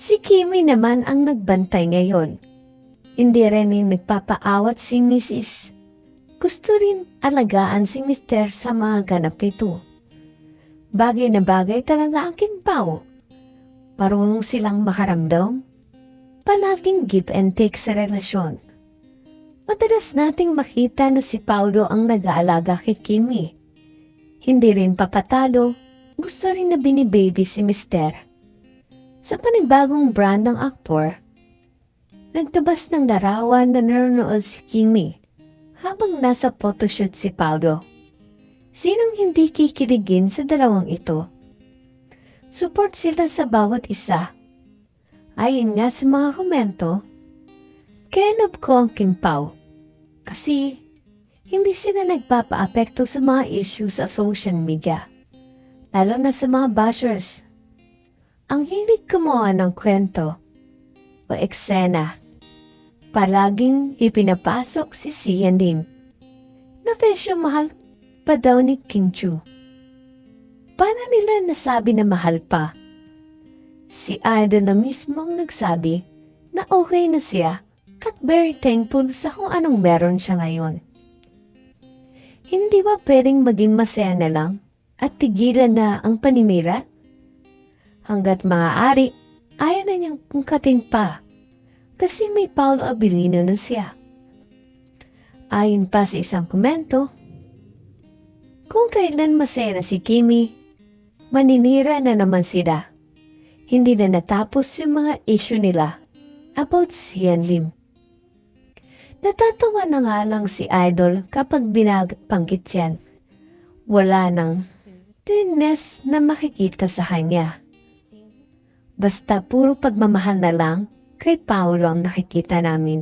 Si Kimi naman ang nagbantay ngayon. Hindi rin yung nagpapaawat si Mrs. Gusto rin alagaan si Mr. sa mga ganap nito. Bagay na bagay talaga ang Kimpao. Marunong silang makaramdam. Palaging give and take sa relasyon. Madalas nating makita na si Paulo ang nag-aalaga kay Kimi. Hindi rin papatalo, gusto rin na binibaby si Mister. Sa panibagong brand ng aktor, nagtabas ng larawan na nanonood si Kimi habang nasa photoshoot si Paulo. Sinong hindi kikiligin sa dalawang ito? Support sila sa bawat isa. Ayon nga sa mga komento, Kenob ko ang Kim Pao. Kasi hindi sila nagpapa-apekto sa mga issue sa social media. Lalo na sa mga bashers. Ang hilig gumawa ng kwento o eksena. Palaging ipinapasok si Sian Lim. Na fesyo mahal pa daw ni King Chu. Paano nila nasabi na mahal pa? Si Idol na mismong nagsabi na okay na siya at very thankful sa kung anong meron siya ngayon. Hindi ba pwedeng maging masaya na lang at tigilan na ang paninira? Hanggat maaari, ayaw na niyang pungkatin pa kasi may Paulo Abilino na siya. Ayon pa sa isang komento, kung kailan masaya na si Kimi, maninira na naman sila. Hindi na natapos yung mga issue nila about Sian Lim. Natatawa na nga lang si Idol kapag binagpanggit yan. Wala nang tenderness na makikita sa kanya. Basta puro pagmamahal na lang kay Paolo ang nakikita namin.